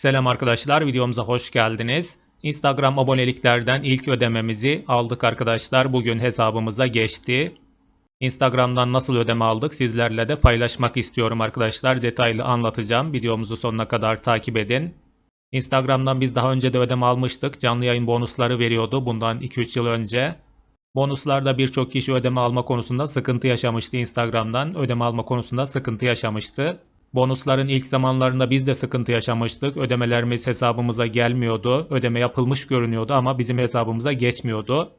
Selam arkadaşlar, videomuza hoş geldiniz. Instagram aboneliklerden ilk ödememizi aldık arkadaşlar. Bugün hesabımıza geçti. Instagram'dan nasıl ödeme aldık sizlerle de paylaşmak istiyorum arkadaşlar. Detaylı anlatacağım. Videomuzu sonuna kadar takip edin. Instagram'dan biz daha önce de ödeme almıştık. Canlı yayın bonusları veriyordu bundan 2-3 yıl önce. Bonuslarda birçok kişi ödeme alma konusunda sıkıntı yaşamıştı Instagram'dan. Ödeme alma konusunda sıkıntı yaşamıştı. Bonusların ilk zamanlarında biz de sıkıntı yaşamıştık. Ödemelerimiz hesabımıza gelmiyordu. Ödeme yapılmış görünüyordu ama bizim hesabımıza geçmiyordu.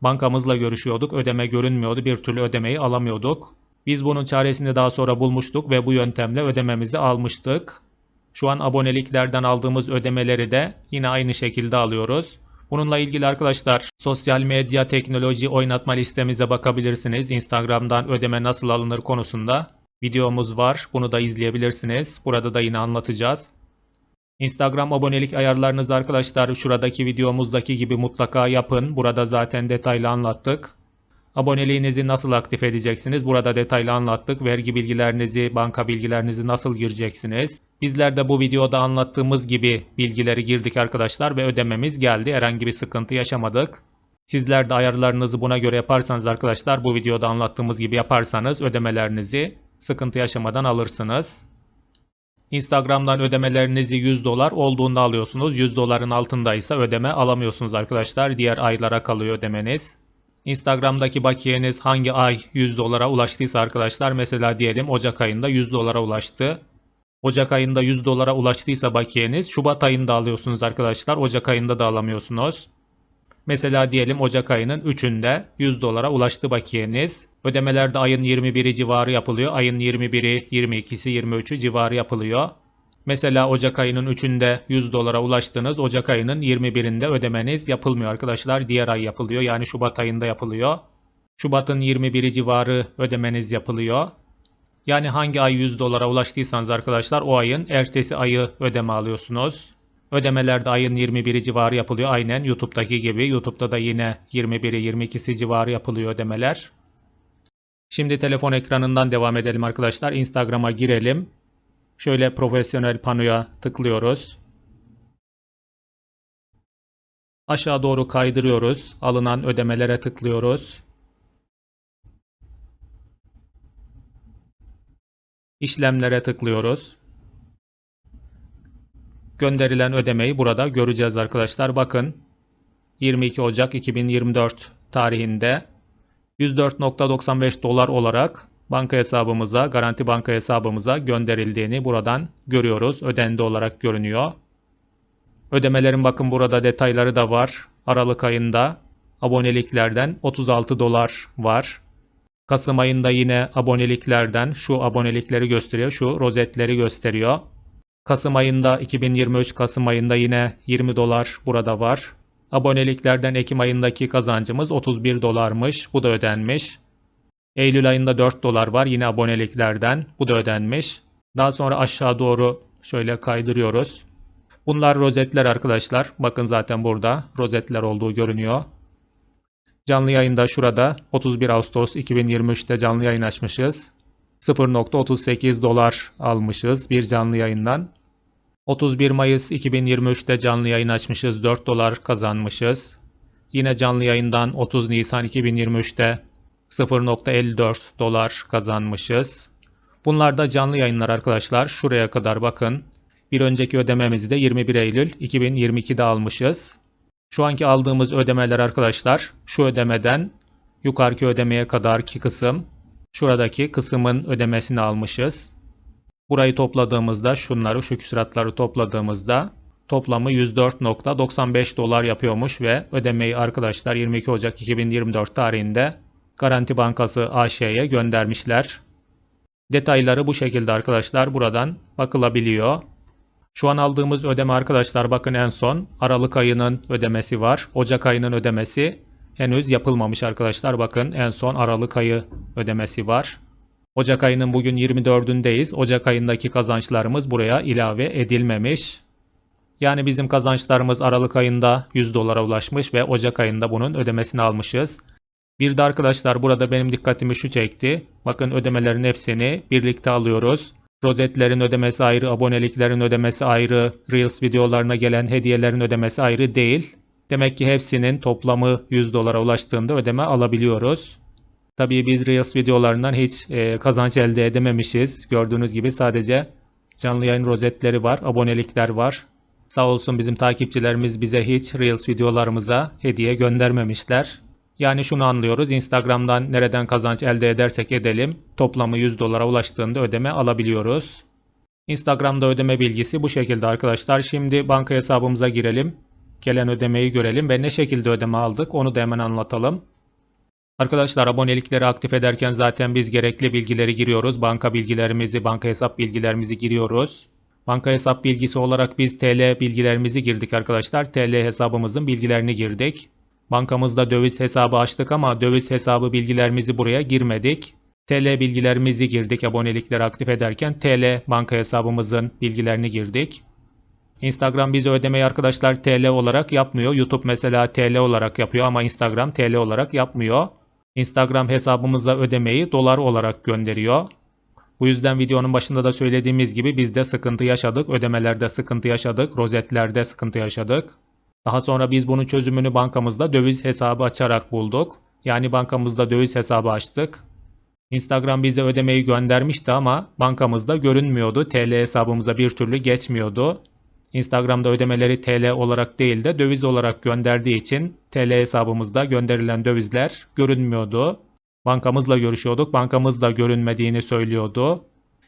Bankamızla görüşüyorduk. Ödeme görünmüyordu. Bir türlü ödemeyi alamıyorduk. Biz bunun çaresini daha sonra bulmuştuk ve bu yöntemle ödememizi almıştık. Şu an aboneliklerden aldığımız ödemeleri de yine aynı şekilde alıyoruz. Bununla ilgili arkadaşlar sosyal medya teknoloji oynatma listemize bakabilirsiniz. Instagram'dan ödeme nasıl alınır konusunda videomuz var. Bunu da izleyebilirsiniz. Burada da yine anlatacağız. Instagram abonelik ayarlarınızı arkadaşlar şuradaki videomuzdaki gibi mutlaka yapın. Burada zaten detaylı anlattık. Aboneliğinizi nasıl aktif edeceksiniz? Burada detaylı anlattık. Vergi bilgilerinizi, banka bilgilerinizi nasıl gireceksiniz? Bizler de bu videoda anlattığımız gibi bilgileri girdik arkadaşlar ve ödememiz geldi. Herhangi bir sıkıntı yaşamadık. Sizler de ayarlarınızı buna göre yaparsanız arkadaşlar bu videoda anlattığımız gibi yaparsanız ödemelerinizi sıkıntı yaşamadan alırsınız. Instagram'dan ödemelerinizi 100 dolar olduğunda alıyorsunuz. 100 doların altındaysa ödeme alamıyorsunuz arkadaşlar. Diğer aylara kalıyor ödemeniz. Instagram'daki bakiyeniz hangi ay 100 dolara ulaştıysa arkadaşlar mesela diyelim Ocak ayında 100 dolara ulaştı. Ocak ayında 100 dolara ulaştıysa bakiyeniz Şubat ayında alıyorsunuz arkadaşlar. Ocak ayında da alamıyorsunuz. Mesela diyelim Ocak ayının 3'ünde 100 dolara ulaştı bakiyeniz. Ödemelerde ayın 21'i civarı yapılıyor. Ayın 21'i, 22'si, 23'ü civarı yapılıyor. Mesela Ocak ayının 3'ünde 100 dolara ulaştınız. Ocak ayının 21'inde ödemeniz yapılmıyor arkadaşlar. Diğer ay yapılıyor. Yani Şubat ayında yapılıyor. Şubat'ın 21'i civarı ödemeniz yapılıyor. Yani hangi ay 100 dolara ulaştıysanız arkadaşlar o ayın ertesi ayı ödeme alıyorsunuz. Ödemelerde ayın 21'i civarı yapılıyor. Aynen YouTube'daki gibi. YouTube'da da yine 21'i 22'si civarı yapılıyor ödemeler. Şimdi telefon ekranından devam edelim arkadaşlar. Instagram'a girelim. Şöyle profesyonel panoya tıklıyoruz. Aşağı doğru kaydırıyoruz. Alınan ödemelere tıklıyoruz. İşlemlere tıklıyoruz. Gönderilen ödemeyi burada göreceğiz arkadaşlar. Bakın 22 Ocak 2024 tarihinde 104.95 dolar olarak banka hesabımıza, Garanti Banka hesabımıza gönderildiğini buradan görüyoruz. Ödendi olarak görünüyor. Ödemelerin bakın burada detayları da var. Aralık ayında aboneliklerden 36 dolar var. Kasım ayında yine aboneliklerden şu abonelikleri gösteriyor. Şu rozetleri gösteriyor. Kasım ayında 2023 Kasım ayında yine 20 dolar burada var. Aboneliklerden Ekim ayındaki kazancımız 31 dolarmış. Bu da ödenmiş. Eylül ayında 4 dolar var yine aboneliklerden. Bu da ödenmiş. Daha sonra aşağı doğru şöyle kaydırıyoruz. Bunlar rozetler arkadaşlar. Bakın zaten burada rozetler olduğu görünüyor. Canlı yayında şurada 31 Ağustos 2023'te canlı yayın açmışız. 0.38 dolar almışız bir canlı yayından. 31 Mayıs 2023'te canlı yayın açmışız 4 dolar kazanmışız. Yine canlı yayından 30 Nisan 2023'te 0.54 dolar kazanmışız. Bunlar da canlı yayınlar arkadaşlar. Şuraya kadar bakın. Bir önceki ödememizi de 21 Eylül 2022'de almışız. Şu anki aldığımız ödemeler arkadaşlar şu ödemeden yukarıki ödemeye kadarki kısım şuradaki kısmın ödemesini almışız. Burayı topladığımızda şunları şu küsuratları topladığımızda toplamı 104.95 dolar yapıyormuş ve ödemeyi arkadaşlar 22 Ocak 2024 tarihinde Garanti Bankası AŞ'ye göndermişler. Detayları bu şekilde arkadaşlar buradan bakılabiliyor. Şu an aldığımız ödeme arkadaşlar bakın en son Aralık ayının ödemesi var. Ocak ayının ödemesi henüz yapılmamış arkadaşlar. Bakın en son Aralık ayı ödemesi var. Ocak ayının bugün 24'ündeyiz. Ocak ayındaki kazançlarımız buraya ilave edilmemiş. Yani bizim kazançlarımız Aralık ayında 100 dolara ulaşmış ve Ocak ayında bunun ödemesini almışız. Bir de arkadaşlar burada benim dikkatimi şu çekti. Bakın ödemelerin hepsini birlikte alıyoruz. Rozetlerin ödemesi ayrı, aboneliklerin ödemesi ayrı, Reels videolarına gelen hediyelerin ödemesi ayrı değil. Demek ki hepsinin toplamı 100 dolara ulaştığında ödeme alabiliyoruz. Tabii biz Reels videolarından hiç e, kazanç elde edememişiz. Gördüğünüz gibi sadece canlı yayın rozetleri var, abonelikler var. Sağ olsun bizim takipçilerimiz bize hiç Reels videolarımıza hediye göndermemişler. Yani şunu anlıyoruz. Instagram'dan nereden kazanç elde edersek edelim toplamı 100 dolara ulaştığında ödeme alabiliyoruz. Instagram'da ödeme bilgisi bu şekilde arkadaşlar. Şimdi banka hesabımıza girelim. Gelen ödemeyi görelim ve ne şekilde ödeme aldık onu da hemen anlatalım. Arkadaşlar abonelikleri aktif ederken zaten biz gerekli bilgileri giriyoruz. Banka bilgilerimizi, banka hesap bilgilerimizi giriyoruz. Banka hesap bilgisi olarak biz TL bilgilerimizi girdik arkadaşlar. TL hesabımızın bilgilerini girdik. Bankamızda döviz hesabı açtık ama döviz hesabı bilgilerimizi buraya girmedik. TL bilgilerimizi girdik abonelikleri aktif ederken TL banka hesabımızın bilgilerini girdik. Instagram bize ödemeyi arkadaşlar TL olarak yapmıyor. YouTube mesela TL olarak yapıyor ama Instagram TL olarak yapmıyor. Instagram hesabımıza ödemeyi dolar olarak gönderiyor. Bu yüzden videonun başında da söylediğimiz gibi biz de sıkıntı yaşadık. Ödemelerde sıkıntı yaşadık. Rozetlerde sıkıntı yaşadık. Daha sonra biz bunun çözümünü bankamızda döviz hesabı açarak bulduk. Yani bankamızda döviz hesabı açtık. Instagram bize ödemeyi göndermişti ama bankamızda görünmüyordu. TL hesabımıza bir türlü geçmiyordu. Instagram'da ödemeleri TL olarak değil de döviz olarak gönderdiği için TL hesabımızda gönderilen dövizler görünmüyordu. Bankamızla görüşüyorduk. Bankamız da görünmediğini söylüyordu.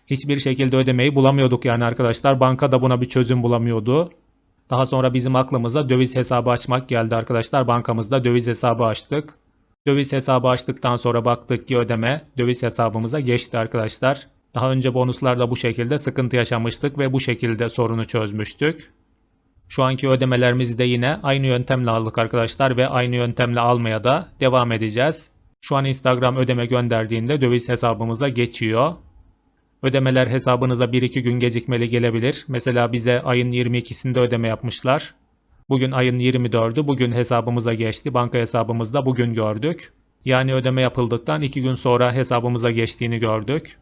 Hiçbir şekilde ödemeyi bulamıyorduk yani arkadaşlar. Banka da buna bir çözüm bulamıyordu. Daha sonra bizim aklımıza döviz hesabı açmak geldi arkadaşlar. Bankamızda döviz hesabı açtık. Döviz hesabı açtıktan sonra baktık ki ödeme döviz hesabımıza geçti arkadaşlar. Daha önce bonuslarda bu şekilde sıkıntı yaşamıştık ve bu şekilde sorunu çözmüştük. Şu anki ödemelerimizi de yine aynı yöntemle aldık arkadaşlar ve aynı yöntemle almaya da devam edeceğiz. Şu an Instagram ödeme gönderdiğinde döviz hesabımıza geçiyor. Ödemeler hesabınıza 1-2 gün gecikmeli gelebilir. Mesela bize ayın 22'sinde ödeme yapmışlar. Bugün ayın 24'ü bugün hesabımıza geçti. Banka hesabımızda bugün gördük. Yani ödeme yapıldıktan 2 gün sonra hesabımıza geçtiğini gördük.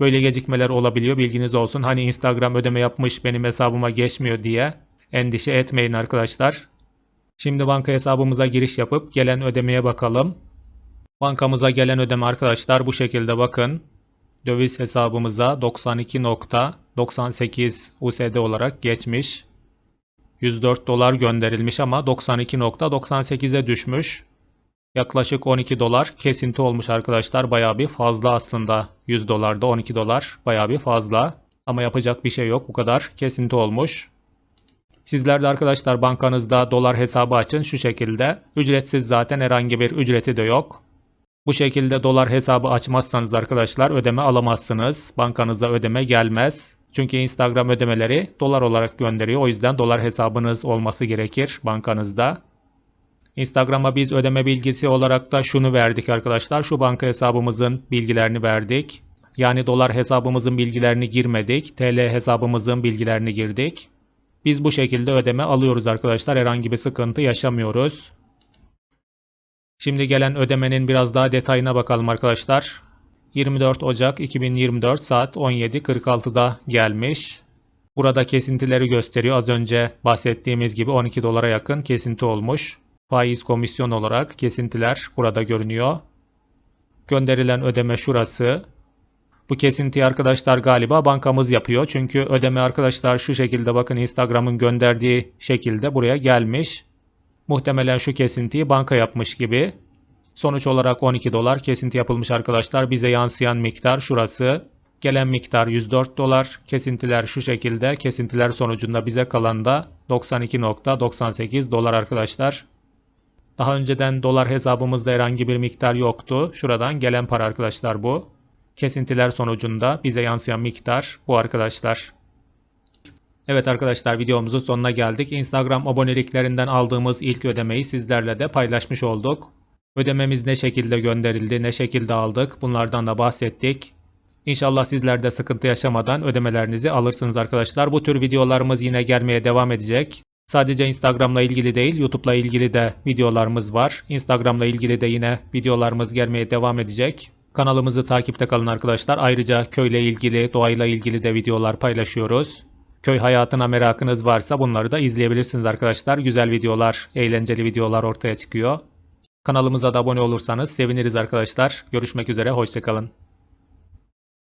Böyle gecikmeler olabiliyor bilginiz olsun. Hani Instagram ödeme yapmış benim hesabıma geçmiyor diye endişe etmeyin arkadaşlar. Şimdi banka hesabımıza giriş yapıp gelen ödemeye bakalım. Bankamıza gelen ödeme arkadaşlar bu şekilde bakın. Döviz hesabımıza 92.98 USD olarak geçmiş. 104 dolar gönderilmiş ama 92.98'e düşmüş. Yaklaşık 12 dolar kesinti olmuş arkadaşlar. Baya bir fazla aslında. 100 dolarda 12 dolar baya bir fazla. Ama yapacak bir şey yok. Bu kadar kesinti olmuş. Sizler de arkadaşlar bankanızda dolar hesabı açın şu şekilde. Ücretsiz zaten herhangi bir ücreti de yok. Bu şekilde dolar hesabı açmazsanız arkadaşlar ödeme alamazsınız. Bankanıza ödeme gelmez. Çünkü Instagram ödemeleri dolar olarak gönderiyor. O yüzden dolar hesabınız olması gerekir bankanızda. Instagram'a biz ödeme bilgisi olarak da şunu verdik arkadaşlar. Şu banka hesabımızın bilgilerini verdik. Yani dolar hesabımızın bilgilerini girmedik. TL hesabımızın bilgilerini girdik. Biz bu şekilde ödeme alıyoruz arkadaşlar. Herhangi bir sıkıntı yaşamıyoruz. Şimdi gelen ödemenin biraz daha detayına bakalım arkadaşlar. 24 Ocak 2024 saat 17.46'da gelmiş. Burada kesintileri gösteriyor. Az önce bahsettiğimiz gibi 12 dolara yakın kesinti olmuş. Faiz komisyon olarak kesintiler burada görünüyor. Gönderilen ödeme şurası. Bu kesintiyi arkadaşlar galiba bankamız yapıyor. Çünkü ödeme arkadaşlar şu şekilde bakın Instagram'ın gönderdiği şekilde buraya gelmiş. Muhtemelen şu kesintiyi banka yapmış gibi. Sonuç olarak 12 dolar kesinti yapılmış arkadaşlar. Bize yansıyan miktar şurası. Gelen miktar 104 dolar. Kesintiler şu şekilde. Kesintiler sonucunda bize kalan da 92.98 dolar arkadaşlar. Daha önceden dolar hesabımızda herhangi bir miktar yoktu. Şuradan gelen para arkadaşlar bu. Kesintiler sonucunda bize yansıyan miktar bu arkadaşlar. Evet arkadaşlar videomuzun sonuna geldik. Instagram aboneliklerinden aldığımız ilk ödemeyi sizlerle de paylaşmış olduk. Ödememiz ne şekilde gönderildi, ne şekilde aldık bunlardan da bahsettik. İnşallah sizler de sıkıntı yaşamadan ödemelerinizi alırsınız arkadaşlar. Bu tür videolarımız yine gelmeye devam edecek. Sadece Instagram'la ilgili değil, YouTube'la ilgili de videolarımız var. Instagram'la ilgili de yine videolarımız gelmeye devam edecek. Kanalımızı takipte kalın arkadaşlar. Ayrıca köyle ilgili, doğayla ilgili de videolar paylaşıyoruz. Köy hayatına merakınız varsa bunları da izleyebilirsiniz arkadaşlar. Güzel videolar, eğlenceli videolar ortaya çıkıyor. Kanalımıza da abone olursanız seviniriz arkadaşlar. Görüşmek üzere, hoşçakalın.